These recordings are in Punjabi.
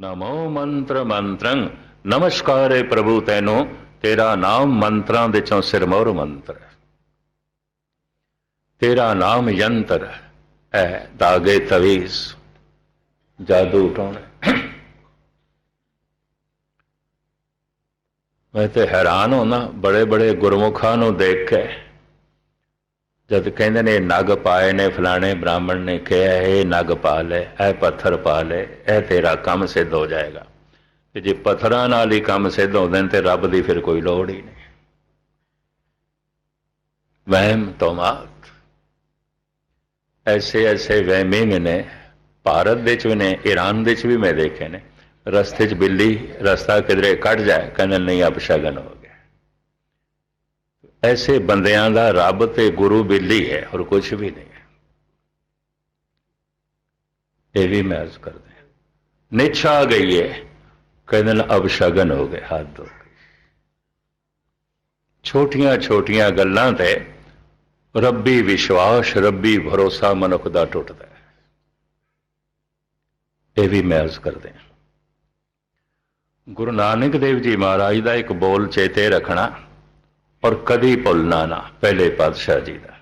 ਨਮੋ ਮੰਤਰ ਮੰਤਰੰ। ਨਮਸਕਾਰੇ ਪ੍ਰਭੂ ਤੈਨੂੰ। ਤੇਰਾ ਨਾਮ ਮੰਤਰਾਂ ਦੇ ਚੋਂ ਸਿਰਮੌਰ ਮੰਤਰ ਹੈ। ਤੇਰਾ ਨਾਮ ਯੰਤਰ ਹੈ। ਦਾਗੇ ਤਵੀਸ ਜਾਦੂ ਟੋਣਾ ਮੈਂ ਤੇ ਹੈਰਾਨ ਹੋਣਾ। ਬੜੇ ਬੜੇ ਗੁਰਮੁਖਾਂ ਨੂੰ ਦੇਖ ਕੇ ਜਦ ਕਹਿੰਦੇ ਨੇ, ਨਗ ਪਾਏ ਨੇ ਫਲਾਣੇ ਬ੍ਰਾਹਮਣ ਨੇ ਕਿਹਾ, ਇਹ ਨਗ ਪਾ ਲੈ, ਇਹ ਪੱਥਰ ਪਾ ਲੈ, ਇਹ ਤੇਰਾ ਕੰਮ ਸਿੱਧ ਹੋ ਜਾਏਗਾ। ਤੇ ਜੇ ਪੱਥਰਾਂ ਨਾਲ ਹੀ ਕੰਮ ਸਿੱਧ ਹੁੰਦੇ ਨੇ ਤੇ ਰੱਬ ਦੀ ਫਿਰ ਕੋਈ ਲੋੜ ਹੀ ਨਹੀਂ। ਵਹਿਮ ਤੋਮਾਤ। ਐਸੇ ਐਸੇ ਵਹਿਮੇ ਨੇ, ਭਾਰਤ ਦੇ ਚ ਵੀ ਨੇ, ਈਰਾਨ ਦੇ ਚ ਵੀ ਮੈਂ ਦੇਖੇ ਨੇ। ਰਸਤੇ 'ਚ ਬਿੱਲੀ ਰਸਤਾ ਕਿਧਰੇ ਕੱਟ ਜਾਏ, ਕਹਿੰਦੇ, ਨਹੀਂ ਅਪਸ਼ਗਨ ਹੋ ਐਸੇ ਬੰਦਿਆਂ ਦਾ ਰੱਬ ਤੇ ਗੁਰੂ ਬਿੱਲੀ ਹੈ ਹੋਰ ਕੁਝ ਵੀ ਨਹੀਂ ਹੈ ਇਹ ਵੀ ਮੈਂ ਅਰਜ਼ ਕਰਦੇ ਹਾਂ ਨਿਛਾ ਗਈ ਹੈ ਕਹਿੰਦੇ ਨੇ ਅਪਸ਼ਗਨ ਹੋ ਗਏ ਹੱਦ ਹੋ ਗਈ ਛੋਟੀਆਂ ਛੋਟੀਆਂ ਗੱਲਾਂ ਤੇ ਰੱਬੀ ਵਿਸ਼ਵਾਸ ਰੱਬੀ ਭਰੋਸਾ ਮਨੁੱਖ ਦਾ ਟੁੱਟਦਾ ਹੈ ਇਹ ਵੀ ਮੈਂ ਅਰਜ਼ ਕਰਦੇ ਹਾਂ ਗੁਰੂ ਨਾਨਕ ਦੇਵ ਜੀ ਮਹਾਰਾਜ ਦਾ ਇੱਕ ਬੋਲ ਚੇਤੇ ਰੱਖਣਾ ਔਰ ਕਦੀ ਭੁੱਲਣਾ ਨਾ, ਪਹਿਲੇ ਪਾਤਸ਼ਾਹ ਜੀ ਦਾ।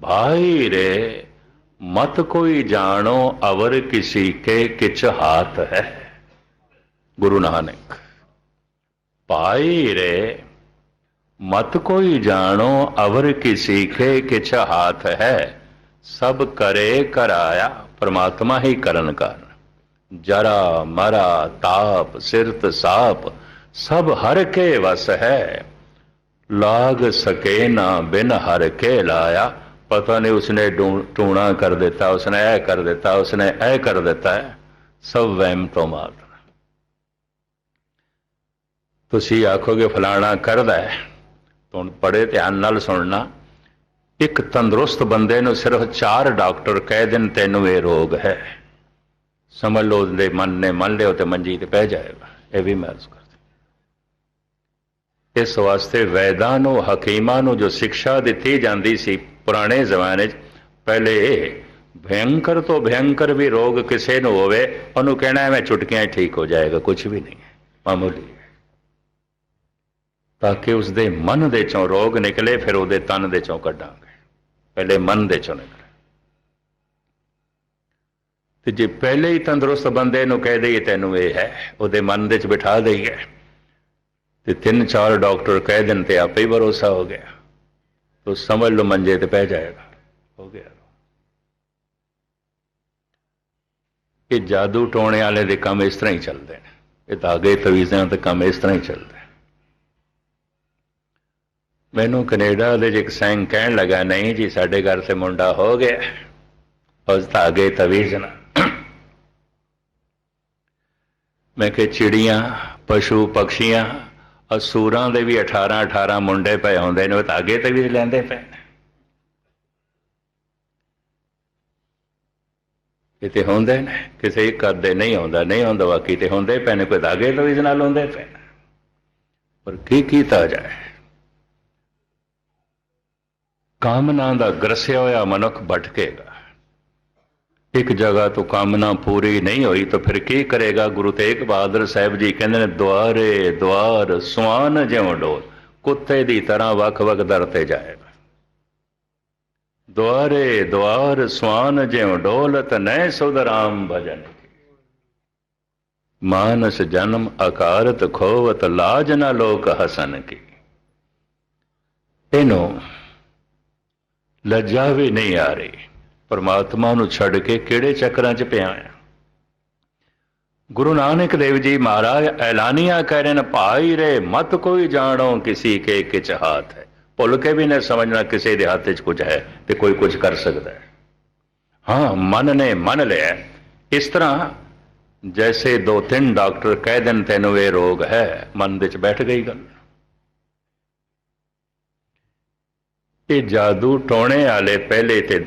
ਭਾਈ ਰੇ ਮਤ ਕੋਈ ਜਾਣੋ, ਅਵਰ ਕਿਸੀ ਕੇ ਕਿਛ ਹਾਥ ਹੈ। ਗੁਰੂ ਨਾਨਕ ਭਾਈ ਰੇ ਮਤ ਕੋਈ ਜਾਣੋ, ਅਵਰ ਕਿਸੀ ਕੇ ਕਿਛ ਹਾਥ ਹੈ। ਸਭ ਕਰੇ ਕਰਾਇਆ ਪਰਮਾਤਮਾ ਹੀ ਕਰਨ ਕਰਨ। ਜਰਾ ਮਰਾ, ਤਾਪ, ਸਿਰਤ, ਸਾਪ, ਸਭ ਹਰ ਕੇ ਵਸ ਹੈ। ਲਾਗ ਸਕੇ ਨਾ ਬਿਨ ਹਰ ਕੇ ਲਾਇਆ। ਪਤਾ ਨਹੀਂ ਉਸਨੇ ਟੂਣਾ ਕਰ ਦਿੱਤਾ, ਉਸਨੇ ਇਹ ਕਰ ਦਿੱਤਾ, ਉਸਨੇ ਇਹ ਕਰ ਦਿੱਤਾ। ਹੈ ਸਭ ਵਹਿਮ ਤੋਂ ਮਾਤ ਤੁਸੀਂ ਆਖੋਗੇ ਫਲਾਣਾ ਕਰਦਾ ਹੈ। ਤੁਮ ਪੜੇ ਧਿਆਨ ਨਾਲ ਸੁਣਨਾ। ਇੱਕ ਤੰਦਰੁਸਤ ਬੰਦੇ ਨੂੰ ਸਿਰਫ ਚਾਰ ਡਾਕਟਰ ਕਹਿ ਦੇਣ, ਤੈਨੂੰ ਇਹ ਰੋਗ ਹੈ। ਸਮਝ ਲਓ ਦੇ ਮਨ ਨੇ ਮੰਨ ਲਿਓ ਤੇ ਮੰਜੀ ਤੇ ਪੈ ਜਾਏਗਾ। ਇਹ ਵੀ ਮੈਂ ਅਰਜ਼ ਕਰਦਾ। ਇਸ ਵਾਸਤੇ ਵੈਦਾਂ ਨੂੰ, ਹਕੀਮਾਂ ਨੂੰ ਜੋ ਸਿੱਖਿਆ ਦਿੱਤੀ ਜਾਂਦੀ ਸੀ ਪੁਰਾਣੇ ਜ਼ਮਾਨੇ 'ਚ, ਪਹਿਲੇ ਭਯੰਕਰ ਤੋਂ ਭਯੰਕਰ ਵੀ ਰੋਗ ਕਿਸੇ ਨੂੰ ਹੋਵੇ, ਉਹਨੂੰ ਕਹਿਣਾ ਮੈਂ ਚੁਟਕੀਆਂ ਠੀਕ ਹੋ ਜਾਏਗਾ ਕੁਝ ਵੀ ਨਹੀਂ ਹੈ, ਮਾਮੂਲੀ ਤਾਂ ਕਿ ਉਸ ਦੇ ਮਨ ਦੇ ਚੋਂ ਰੋਗ ਨਿਕਲੇ, ਫਿਰ ਉਹਦੇ ਤਨ ਦੇ ਚੋਂ ਕੱਢਾਂਗੇ। ਪਹਿਲੇ ਮਨ ਦੇ ਚੋਂ ਨਿਕਲੇ। ਤੇ ਜੇ ਪਹਿਲੇ ਹੀ ਤੰਦਰੁਸਤ ਬੰਦੇ ਨੂੰ ਕਹਿ ਦਈਏ, ਤੈਨੂੰ ਇਹ ਹੈ, ਉਹਦੇ ਮਨ ਦੇ ਚ ਬਿਠਾ ਦਈਏ ਤੇ ਤਿੰਨ ਚਾਰ ਡਾਕਟਰ ਕਹਿ ਦੇਣ ਤੇ ਆਪੇ ਹੀ ਭਰੋਸਾ ਹੋ ਗਿਆ। ਤੋ ਸਮਝ ਲਓ ਮੰਜੇ ਤੇ ਪੈ ਜਾਏਗਾ। ਹੋ ਗਿਆ। ਇਹ ਜਾਦੂ ਟੋਣੇ ਵਾਲੇ ਦੇ ਕੰਮ ਇਸ ਤਰ੍ਹਾਂ ਹੀ ਚੱਲਦੇ ਨੇ। ਇਹ ਧਾਗੇ, ਤਵੀਜ਼ਾਂ ਤੇ ਕੰਮ ਇਸ ਤਰ੍ਹਾਂ ਹੀ ਚੱਲਦਾ ਮੈਨੂੰ ਕੈਨੇਡਾ ਦੇ ਇੱਕ ਸਿੰਘ ਕਹਿਣ ਲੱਗਾ, ਨਹੀਂ ਜੀ, ਸਾਡੇ ਘਰ ਤੇ ਮੁੰਡਾ ਹੋ ਗਿਆ। ਉਸ ਧਾਗੇ, ਤਵੀਜ਼ ਨਾਲ ਮੈਂ ਕਿ ਚਿੜੀਆਂ, ਪਸ਼ੂ ਪਕਸ਼ੀਆਂ ਅਸੂਰਾਂ ਦੇ ਵੀ 18 18 ਮੁੰਡੇ ਪਏ ਹੁੰਦੇ ਨੇ, ਉਹ ਧਾਗੇ ਤੇ ਵੀ ਲੈਂਦੇ ਪਏ ਨੇ। ਕਿਤੇ ਹੁੰਦੇ ਨੇ, ਕਿਸੇ ਇੱਕ ਅੱਧੇ ਨਹੀਂ ਆਉਂਦਾ ਨਹੀਂ ਆਉਂਦਾ, ਬਾਕੀ ਤੇ ਹੁੰਦੇ ਪਏ ਨੇ, ਕੋਈ ਧਾਗੇ ਤੋਂ ਵੀ ਨਾਲ ਹੁੰਦੇ ਪਏ ਪਰ ਕੀ ਕੀਤਾ ਜਾਏ? ਕਾਮਨਾ ਦਾ ਗਰਸਿਆ ਹੋਇਆ ਮਨੁੱਖ ਭਟਕੇਗਾ। ਇੱਕ ਜਗ੍ਹਾ ਤੋਂ ਕਾਮਨਾ ਪੂਰੀ ਨਹੀਂ ਹੋਈ ਤਾਂ ਫਿਰ ਕੀ ਕਰੇਗਾ? ਗੁਰੂ ਤੇਗ ਬਹਾਦਰ ਸਾਹਿਬ ਜੀ ਕਹਿੰਦੇ ਨੇ, ਦੁਆਰੇ ਦੁਆਰ ਸੁਆਨ ਜਿਉਂ ਡੋਲ ਕੁੱਤੇ ਦੀ ਤਰ੍ਹਾਂ ਵੱਖ-ਵੱਖ ਦਰ ਤੇ ਜਾਏਗਾ। ਦੁਆਰੇ ਦੁਆਰ ਸੁਆਨ ਜਿਉਂ ਡੋਲਤ ਨੈ ਸੁਧਰਾਮ ਭਜਨ ਮਾਨਸ ਜਨਮ ਆਕਾਰਤ ਖੋਵਤ, ਲਾਜ ਨਾ ਲੋਕ ਹਸਨ ਕੀ ਇਹਨੂੰ ਲੱਜਾ ਵੀ ਨਹੀਂ ਆ ਰਹੀ। ਪਰਮਾਤਮਾ ਨੂੰ ਛੱਡ ਕੇ ਕਿਹੜੇ ਚੱਕਰਾਂ 'ਚ ਪਿਆ ਆ? ਗੁਰੂ ਨਾਨਕ ਦੇਵ ਜੀ ਮਹਾਰਾਜ, ਐਲਾਨੀਆਂ ਕਹਿ ਰਹੇ ਨੇ, ਭਾਈ ਰੇ, ਮਤ ਕੋਈ ਜਾਣੋ ਕਿਸੇ ਕੇ ਕਿਛ ਹਾਥ ਹੈ। ਭੁੱਲ ਕੇ ਵੀ ਨਾ ਸਮਝਣਾ ਕਿਸੇ ਦੇ ਹੱਥ 'ਚ ਕੁਝ ਹੈ ਤੇ ਕੋਈ ਕੁਝ ਕਰ ਸਕਦਾ ਹੈ। ਹਾਂ, ਮਨ ਨੇ ਮੰਨ ਲਿਆ। ਇਸ ਤਰ੍ਹਾਂ ਜੈਸੇ ਦੋ ਤਿੰਨ ਡਾਕਟਰ ਕਹਿ ਦੇਣ, ਤੈਨੂੰ ਇਹ ਰੋਗ ਹੈ। ਮਨ ਦੇ ਵਿੱਚ ਬੈਠ ਗਈ ਗੱਲ। ਇਹ ਜਾਦੂ ਟੋਣੇ ਵਾਲੇ ਪਹਿਲੇ ਤੇ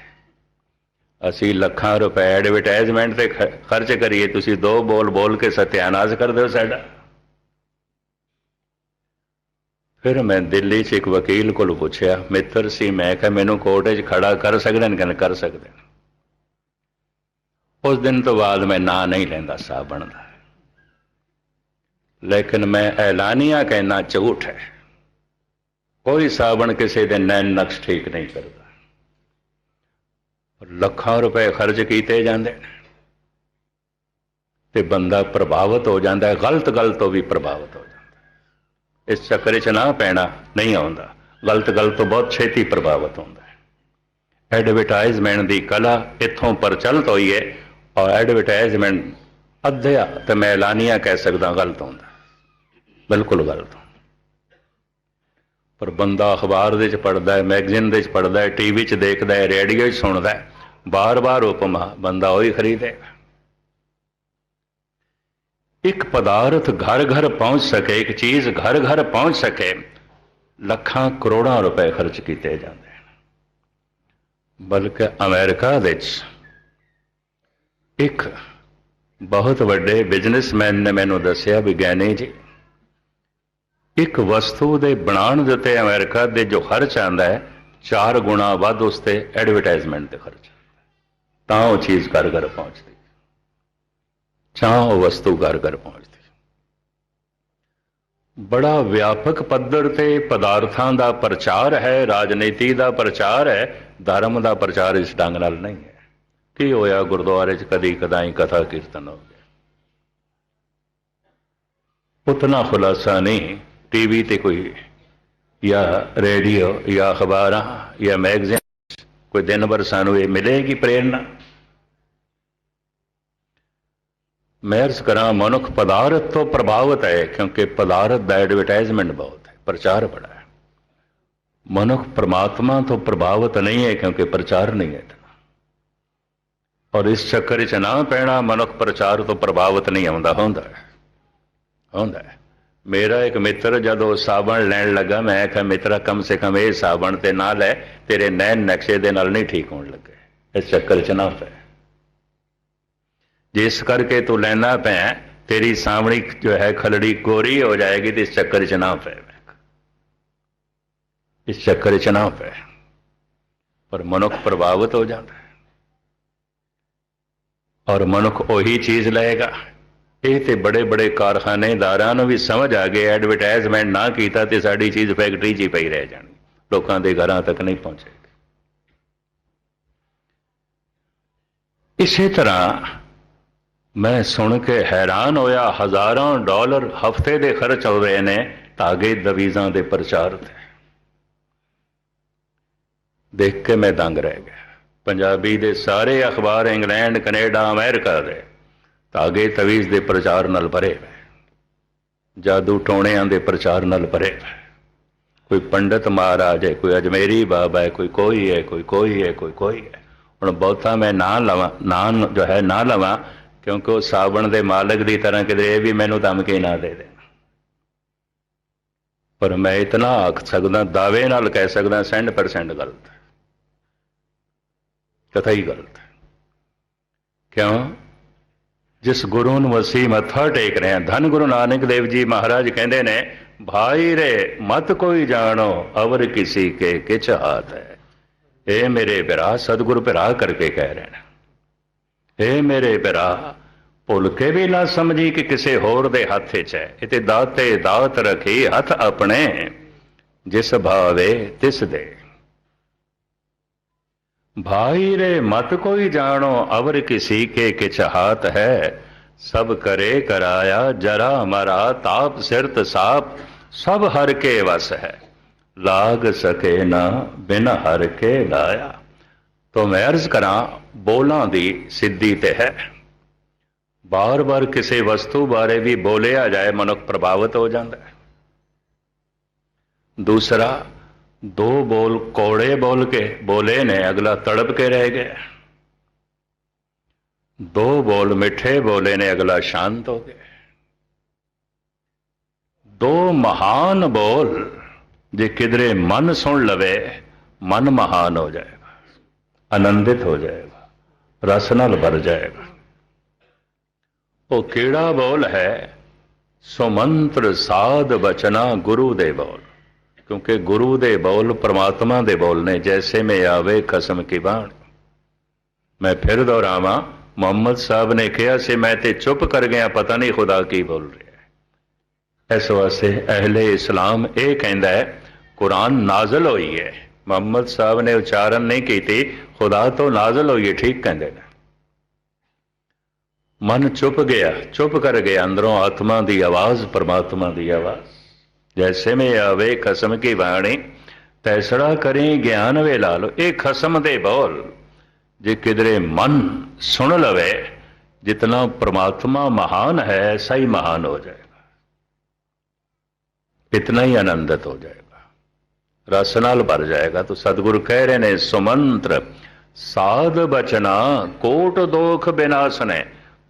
ਅਸੀਂ ਲੱਖਾਂ ਰੁਪਏ ਐਡਵਰਟਾਈਜ਼ਮੈਂਟ ਤੇ ਖ- ਖਰਚ ਕਰੀਏ, ਤੁਸੀਂ ਦੋ ਬੋਲ ਬੋਲ ਕੇ ਸਤਿਆਨਾਸ਼ ਕਰ ਦਿਓ ਸਾਡਾ। ਫਿਰ ਮੈਂ ਦਿੱਲੀ 'ਚ ਇੱਕ ਵਕੀਲ ਕੋਲ ਪੁੱਛਿਆ, ਮਿੱਤਰ ਸੀ, ਮੈਂ ਕਿਹਾ, ਮੈਨੂੰ ਕੋਰਟ 'ਚ ਖੜਾ ਕਰ ਸਕਦੇ ਨੇ? ਕਹਿੰਦੇ, ਕਰ ਸਕਦੇ ਨੇ। ਉਸ ਦਿਨ ਤੋਂ ਬਾਅਦ ਮੈਂ ਨਾਂ ਨਹੀਂ ਲੈਂਦਾ ਸਾਬਣ ਦਾ ਲੇਕਿਨ ਮੈਂ ਐਲਾਨੀਆ ਕਹਿਣਾ ਝੂਠ ਹੈ। ਕੋਈ ਸਾਬਣ ਕਿਸੇ ਦੇ ਨੈਣ ਨਕਸ਼ ਠੀਕ ਨਹੀਂ ਕਰਦਾ। ਲੱਖਾਂ ਰੁਪਏ ਖਰਚ ਕੀਤੇ ਜਾਂਦੇ ਨੇ। ਤੇ ਬੰਦਾ ਪ੍ਰਭਾਵਿਤ ਹੋ ਜਾਂਦਾ ਹੈ, ਗਲਤ ਗੱਲ ਤੋਂ ਵੀ ਪ੍ਰਭਾਵਿਤ ਹੋ ਜਾਂਦਾ ਇਸ ਚੱਕਰ 'ਚ ਨਾ ਪੈਣਾ ਨਹੀਂ ਆਉਂਦਾ। ਗਲਤ ਗੱਲ ਤੋਂ ਬਹੁਤ ਛੇਤੀ ਪ੍ਰਭਾਵਿਤ ਹੁੰਦਾ ਹੈ। ਐਡਵਰਟਾਈਜ਼ਮੈਂਟ ਦੀ ਕਲਾ ਇੱਥੋਂ ਪ੍ਰਚਲਿਤ ਹੋਈ ਹੈ ਔਰ ਐਡਵਰਟਾਈਜ਼ਮੈਂਟ ਅੱਧਿਆ ਤੇ ਮੈਂ ਐਲਾਨੀਆਂ ਕਹਿ ਸਕਦਾ ਗਲਤ ਹੁੰਦਾ ਬਿਲਕੁਲ ਗਲਤ ਹੁੰਦਾ ਪਰ ਬੰਦਾ ਅਖਬਾਰ ਦੇ ਚ ਪੜਦਾ ਹੈ, ਮੈਗਜ਼ੀਨ ਦੇ ਚ ਪੜਦਾ ਹੈ ਟੀਵੀ ਚ ਦੇਖਦਾ ਹੈ, ਰੇਡੀਓ 'ਚ ਸੁਣਦਾ ਹੈ। ਬਾਰ-ਬਾਰ ਉਪਮਾ, ਬੰਦਾ ਉਹੀ ਖਰੀਦੇਗਾ। ਇੱਕ ਪਦਾਰਥ ਘਰ-ਘਰ ਪਹੁੰਚ ਸਕੇ, ਇੱਕ ਚੀਜ਼ ਘਰ-ਘਰ ਪਹੁੰਚ ਸਕੇ, ਲੱਖਾਂ ਕਰੋੜਾਂ ਰੁਪਏ ਖਰਚ ਕੀਤੇ ਜਾਂਦੇ ਹਨ। ਬਲਕਿ ਅਮਰੀਕਾ ਵਿੱਚ ਇੱਕ ਬਹੁਤ ਵੱਡੇ ਬਿਜ਼ਨਸਮੈਨ ਨੇ ਮੈਨੂੰ ਦੱਸਿਆ ਵਿਗਿਆਨੀ ਜੀ, ਇੱਕ ਵਸਤੂ ਦੇ ਬਣਾਉਣ ਦੇ ਉੱਤੇ ਅਮਰੀਕਾ ਦੇ ਜੋ ਖਰਚ ਆਂਦਾ ਹੈ, ਚਾਰ ਗੁਣਾ ਵੱਧ ਉਸ ਤੇ ਐਡਵਰਟਾਈਜ਼ਮੈਂਟ ਤੇ ਖਰਚ। ਤਾਂ ਉਹ ਚੀਜ਼ ਘਰ ਘਰ ਪਹੁੰਚਦੀ। ਤਾਂ ਉਹ ਵਸਤੂ ਘਰ ਘਰ ਪਹੁੰਚਦੀ। ਬੜਾ ਵਿਆਪਕ ਪੱਧਰ ਤੇ ਪਦਾਰਥਾਂ ਦਾ ਪ੍ਰਚਾਰ ਹੈ, ਰਾਜਨੀਤੀ ਦਾ ਪ੍ਰਚਾਰ ਹੈ, ਧਰਮ ਦਾ ਪ੍ਰਚਾਰ ਇਸ ਢੰਗ ਨਾਲ ਨਹੀਂ ਹੈ। ਕੀ ਹੋਇਆ ਗੁਰਦੁਆਰੇ 'ਚ ਕਦੀ ਕਦਾਈ ਕਥਾ ਕੀਰਤਨ ਹੋ ਗਿਆ? ਉਤਨਾ ਖੁਲਾਸਾ ਨਹੀਂ, ਟੀਵੀ ਤੇ ਕੋਈ, ਜਾਂ ਰੇਡੀਓ, ਜਾਂ ਅਖਬਾਰਾਂ, ਜਾਂ ਮੈਗਜ਼ੀਨ, ਕੋਈ ਦਿਨ ਭਰ ਸਾਨੂੰ ਇਹ ਮਿਲੇਗੀ ਪ੍ਰੇਰਣਾ। ਮੈਂ ਅਰਜ਼ ਕਰਾਂ, ਮਨੁੱਖ ਪਦਾਰਥ ਤੋਂ ਪ੍ਰਭਾਵਿਤ ਹੈ, ਕਿਉਂਕਿ ਪਦਾਰਥ ਦਾ ਐਡਵਰਟਾਈਜ਼ਮੈਂਟ ਬਹੁਤ ਹੈ, ਪ੍ਰਚਾਰ ਬੜਾ ਹੈ। ਮਨੁੱਖ ਪ੍ਰਮਾਤਮਾ ਤੋਂ ਪ੍ਰਭਾਵਿਤ ਨਹੀਂ ਹੈ, ਕਿਉਂਕਿ ਪ੍ਰਚਾਰ ਨਹੀਂ ਹੈ ਔਰ ਇਸ ਚੱਕਰ 'ਚ ਨਾ ਪੈਣਾ, ਮਨੁੱਖ ਪ੍ਰਚਾਰ ਤੋਂ ਪ੍ਰਭਾਵਿਤ ਨਹੀਂ ਆਉਂਦਾ, ਹੁੰਦਾ ਹੁੰਦਾ ਮੇਰਾ ਇੱਕ ਮਿੱਤਰ ਜਦੋਂ ਸਾਬਣ ਲੈਣ ਲੱਗਾ, ਮੈਂ ਕਿਹਾ ਮਿੱਤਰਾ, ਕਮ ਸੇ ਕਮ ਇਹ ਸਾਬਣ ਤੇ ਨਾ ਲੈ, ਤੇਰੇ ਨੈਣ ਨਕਸ਼ੇ ਦੇ ਨਾਲ ਨਹੀਂ ਠੀਕ ਹੋਣ ਲੱਗੇ। ਇਸ ਚੱਕਰ 'ਚ ਨਾ ਪੈ। ਜਿਸ ਕਰਕੇ ਤੂੰ ਲੈਣਾ ਪੈ ਤੇਰੀ ਸਾਹਮਣੀ ਜੋ ਹੈ ਖਲੜੀ ਕੋਰੀ ਹੋ ਜਾਏਗੀ ਤੇ ਇਸ ਚੱਕਰ 'ਚ ਨਾ ਪੈ ਇਸ ਚੱਕਰ 'ਚ ਨਾ ਪੈ। ਪਰ ਮਨੁੱਖ ਪ੍ਰਭਾਵਿਤ ਹੋ ਜਾਂਦਾ ਹੈ। ਔਰ ਮਨੁੱਖ ਉਹੀ ਚੀਜ਼ ਲਏਗਾ। ਇਹ ਤੇ ਬੜੇ ਬੜੇ ਕਾਰਖਾਨੇਦਾਰਾਂ ਨੂੰ ਵੀ ਸਮਝ ਆ ਗਏ ਐਡਵਰਟਾਈਜ਼ਮੈਂਟ ਨਾ ਕੀਤਾ ਤੇ ਸਾਡੀ ਚੀਜ਼ ਫੈਕਟਰੀ 'ਚ ਹੀ ਪਈ ਰਹਿ ਜਾਣੀ। ਲੋਕਾਂ ਦੇ ਘਰਾਂ ਤੱਕ ਨਹੀਂ ਪਹੁੰਚੇਗੀ। ਇਸੇ ਤਰ੍ਹਾਂ ਮੈਂ ਸੁਣ ਕੇ ਹੈਰਾਨ ਹੋਇਆ, ਹਜ਼ਾਰਾਂ ਡਾਲਰ ਹਫ਼ਤੇ ਦੇ ਖਰਚ ਹੋ ਰਹੇ ਨੇ, ਧਾਗੇ ਦਵੀਜ਼ਾਂ ਦੇ ਪ੍ਰਚਾਰ ਤੇ। ਦੇਖ ਕੇ ਮੈਂ ਦੰਗ ਰਹਿ ਗਿਆ। ਪੰਜਾਬੀ ਦੇ ਸਾਰੇ ਅਖਬਾਰ ਇੰਗਲੈਂਡ, ਕੈਨੇਡਾ, ਅਮਰੀਕਾ ਦੇ ਧਾਗੇ ਤਵੀਜ਼ ਦੇ ਪ੍ਰਚਾਰ ਨਾਲ ਭਰੇ ਹੋਏ ਜਾਦੂ ਟੋਣਿਆਂ ਦੇ ਪ੍ਰਚਾਰ ਨਾਲ ਭਰੇ ਹੋਏ ਕੋਈ ਪੰਡਤ ਮਹਾਰਾਜ ਹੈ, ਕੋਈ ਅਜਮੇਰੀ ਬਾਬਾ ਹੈ, ਕੋਈ ਕੋਈ ਹੈ, ਕੋਈ ਕੋਈ ਹੈ, ਕੋਈ ਕੋਈ ਹੈ। ਹੁਣ ਬਹੁਤਾ ਮੈਂ ਨਾਂ ਲਵਾਂ, ਨਾਂ ਜੋ ਹੈ, ਨਾ ਲਵਾਂ ਕਿਉਂਕਿ ਉਹ ਸਾਬਣ ਦੇ ਮਾਲਕ ਦੀ ਤਰ੍ਹਾਂ ਕਿਤੇ ਇਹ ਵੀ ਮੈਨੂੰ ਧਮਕੀ ਨਾ ਦੇ ਦੇ ਪਰ ਮੈਂ ਇਤਨਾ ਆਖ ਸਕਦਾ, ਦਾਅਵੇ ਨਾਲ ਕਹਿ ਸਕਦਾ 100% ਗਲਤ ਹੈ। ਹੀ ਗਲਤ ਹੈ। ਕਿਉਂ? ਜਿਸ ਗੁਰੂ ਨੂੰ ਅਸੀਂ ਮੱਥਾ ਟੇਕ ਰਹੇ ਹਾਂ, ਧੰਨ ਗੁਰੂ ਨਾਨਕ ਦੇਵ ਜੀ ਮਹਾਰਾਜ ਕਹਿੰਦੇ ਨੇ, ਭਾਈ ਰੇ, ਮਤ ਕੋਈ ਜਾਣੋ, ਅਵਰ ਕਿਸੀ ਕੇ ਕਿਛ ਹਾਤ ਹੈ ਇਹ ਮੇਰੇ ਭਰਾ ਸਤਿਗੁਰੂ ਭਰਾ ਕਰਕੇ ਕਹਿ ਰਹੇ ਨੇ। ਇਹ ਮੇਰੇ ਭਰਾ ਭੁੱਲ ਕੇ ਵੀ ਨਾ ਸਮਝੀ ਕਿ ਕਿਸੇ ਹੋਰ ਦੇ ਹੱਥ 'ਚ ਹੈ। ਇਤੇ ਦਾਤੇ ਦਾਤ ਰਖੀ ਹੱਥ ਆਪਣੇ, ਜਿਸ ਭਾਵੇ ਤਿਸ ਦੇ। ਭਾਈ ਰੇ, ਮਤ ਕੋਈ ਜਾਣੋ, ਅਵਰ ਕਿਸੀ ਕੇ ਕਿਛ ਹਾਤ ਹੈ। ਸਭ ਕਰੇ ਕਰਾਇਆ, ਜਰਾ ਮਰਾ, ਤਾਪ ਸਿਰਤ ਸਾਪ, ਸਭ ਹਰ ਕੇ ਵਸ ਹੈ। ਲਾਗ ਸਕੇ ਨਾ, ਬਿਨ ਹਰ ਕੇ ਲਾਇਆ। ਤੋ ਮੈਂ ਅਰਜ਼ ਕਰਾਂ, ਬੋਲਾਂ ਦੀ ਸਿੱਧੀ ਤੇ ਹੈ। ਬਾਰ-ਬਾਰ ਕਿਸੇ ਵਸਤੂ ਬਾਰੇ ਵੀ ਬੋਲਿਆ ਜਾਏ, ਮਨੁੱਖ ਪ੍ਰਭਾਵਿਤ ਹੋ ਜਾਂਦਾ ਹੈ। ਦੂਸਰਾ, ਦੋ ਬੋਲ ਕੋੜੇ ਬੋਲ ਕੇ ਬੋਲੇ ਨੇ, ਅਗਲਾ ਤੜਪ ਕੇ ਰਹਿ ਗਿਆ ਦੋ ਬੋਲ ਮਿੱਠੇ ਬੋਲੇ ਨੇ, ਅਗਲਾ ਸ਼ਾਂਤ ਹੋ ਗਿਆ ਦੋ ਮਹਾਨ ਬੋਲ, ਜੇ ਕਿਧਰੇ ਮਨ ਸੁਣ ਲਵੇ, ਮਨ ਮਹਾਨ ਹੋ ਜਾਏ। ਆਨੰਦਿਤ ਹੋ ਜਾਏਗਾ, ਰਸ ਨਾਲ ਭਰ ਜਾਏਗਾ। ਉਹ ਕਿਹੜਾ ਬੋਲ ਹੈ? ਸੁਮੰਤਰ ਸਾਧ ਬਚਨਾ ਗੁਰੂ ਦੇ ਬੋਲ। ਕਿਉਂਕਿ ਗੁਰੂ ਦੇ ਬੋਲ ਪ੍ਰਮਾਤਮਾ ਦੇ ਬੋਲ ਨੇ, ਜੈਸੇ ਮੈਂ ਆਵੇ ਕਸਮ ਕੀ ਬਾਣ। ਮੈਂ ਫਿਰ ਦੁਹਰਾਵਾਂ, ਮੁਹੰਮਦ ਸਾਹਿਬ ਨੇ ਕਿਹਾ ਸੀ, ਮੈਂ ਤੇ ਚੁੱਪ ਕਰ ਗਿਆ, ਪਤਾ ਨਹੀਂ ਖੁਦਾ ਕੀ ਬੋਲ ਰਿਹਾ ਹੈ। ਇਸ ਵਾਸਤੇ ਅਹਲੇ ਇਸਲਾਮ ਇਹ ਕਹਿੰਦਾ ਹੈ, ਕੁਰਾਨ ਨਾਜ਼ਲ ਹੋਈ ਹੈ। ਮੁਹੰਮਦ ਸਾਹਿਬ ਨੇ ਉਚਾਰਨ ਨਹੀਂ ਕੀਤੀ, ਖੁਦਾ ਤੋਂ ਨਾਜ਼ਲ ਹੋਈ ਠੀਕ ਕਹਿੰਦੇ ਨੇ। ਮਨ ਚੁੱਪ ਗਿਆ, ਚੁੱਪ ਕਰ ਗਿਆ ਅੰਦਰੋਂ ਆਤਮਾ ਦੀ ਆਵਾਜ਼, ਪਰਮਾਤਮਾ ਦੀ ਆਵਾਜ਼। ਜੈਸੇ ਮੈਂ ਆਵੇ ਖਸਮ ਕੀ ਬਾਣੀ, ਤੈਸੜਾ ਕਰੇ ਗਿਆਨ ਵੇ ਲਾਲੋ, ਇਹ ਖਸਮ ਦੇ ਬੋਲ। ਜੇ ਕਿਧਰੇ ਮਨ ਸੁਣ ਲਵੇ, ਜਿਤਨਾ ਪ੍ਰਮਾਤਮਾ ਮਹਾਨ ਹੈ, ਐਸਾ ਹੀ ਮਹਾਨ ਹੋ ਜਾਏਗਾ। ਇਤਨਾ ਹੀ ਆਨੰਦਿਤ ਹੋ ਜਾਏਗਾ। ਰਸ ਨਾਲ ਭਰ ਜਾਏਗਾ। ਤਾਂ ਸਤਿਗੁਰੂ ਕਹਿ ਰਹੇ ਨੇ, ਸੁਮੰਤਰ, ਸਾਧ ਬਚਨਾ, ਕੋਟ ਦੋਖ ਬਿਨਾਸ਼ ਨੇ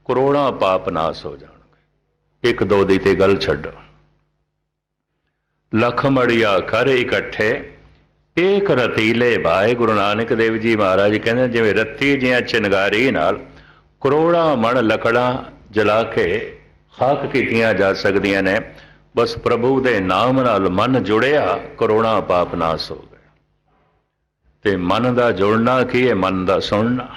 ਕਰੋੜਾਂ ਪਾਪ ਨਾਸ ਹੋ ਜਾਣਗੇ। ਇੱਕ ਦੋ ਦੀ ਤੇ ਗੱਲ ਛੱਡੋ। ਲਖ ਮੜੀਆ ਕਰ ਇਕੱਠੇ, ਏਕ ਰਤੀਲੇ ਭਾਏ ਗੁਰੂ ਨਾਨਕ ਦੇਵ ਜੀ ਮਹਾਰਾਜ ਕਹਿੰਦੇ ਜਿਵੇਂ ਰੱਤੀ ਜੀਆਂ ਚਿੰਗਾਰੀ ਨਾਲ ਕਰੋੜਾਂ ਮਣ ਲੱਕੜਾਂ ਜਲਾ ਕੇ ਖਾਕ ਕੀਤੀਆਂ ਜਾ ਸਕਦੀਆਂ ਨੇ ਬਸ ਪ੍ਰਭੂ ਦੇ ਨਾਮ ਨਾਲ ਮਨ ਜੁੜਿਆ, ਕਰੋੜਾਂ ਪਾਪ ਨਾਸ ਹੋ ਗਿਆ ਤੇ ਮਨ ਦਾ ਜੁੜਨਾ ਕੀ ਹੈ? ਮਨ ਦਾ ਸੁਣਨਾ।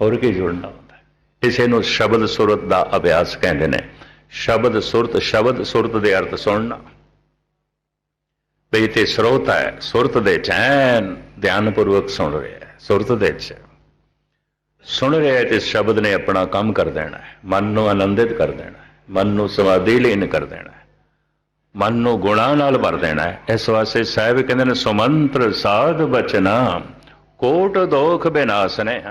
ਹੋਰ ਕੀ ਜੁੜਨਾ ਹੁੰਦਾ ਹੈ? ਇਸੇ ਨੂੰ ਸ਼ਬਦ ਸੁਰਤ ਦਾ ਅਭਿਆਸ ਕਹਿੰਦੇ ਨੇ। ਸ਼ਬਦ ਸੁਰਤ ਸ਼ਬਦ ਸੁਰਤ ਦੇ ਅਰਥ ਸੁਣਨਾ। ਬਈ ਤੇ ਸਰੋਤ ਹੈ, ਸੁਰਤ ਦੇ ਚੈਨ ਧਿਆਨਪੂਰਵਕ ਸੁਣ ਰਿਹਾ ਹੈ, ਸੁਰਤ ਦੇ ਚ। ਸੁਣ ਰਿਹਾ ਹੈ ਤੇ ਸ਼ਬਦ ਨੇ ਆਪਣਾ ਕੰਮ ਕਰ ਦੇਣਾ ਹੈ। ਮਨ ਨੂੰ ਆਨੰਦਿਤ ਕਰ ਦੇਣਾ ਹੈ। ਮਨ ਨੂੰ ਸਮਾਧੀ ਲੀਨ ਕਰ ਦੇਣਾ ਹੈ। ਮਨ ਨੂੰ ਗੁਣਾ ਨਾਲ ਭਰ ਦੇਣਾ ਹੈ। ਇਸ ਵਾਸਤੇ ਸਾਹਿਬ ਕਹਿੰਦੇ ਨੇ, ਸੁਮੰਤਰ ਸਾਧ ਬਚਨਾ, ਕੋਟ ਦੋਖ ਬਿਨਾਸ਼ ਨੇ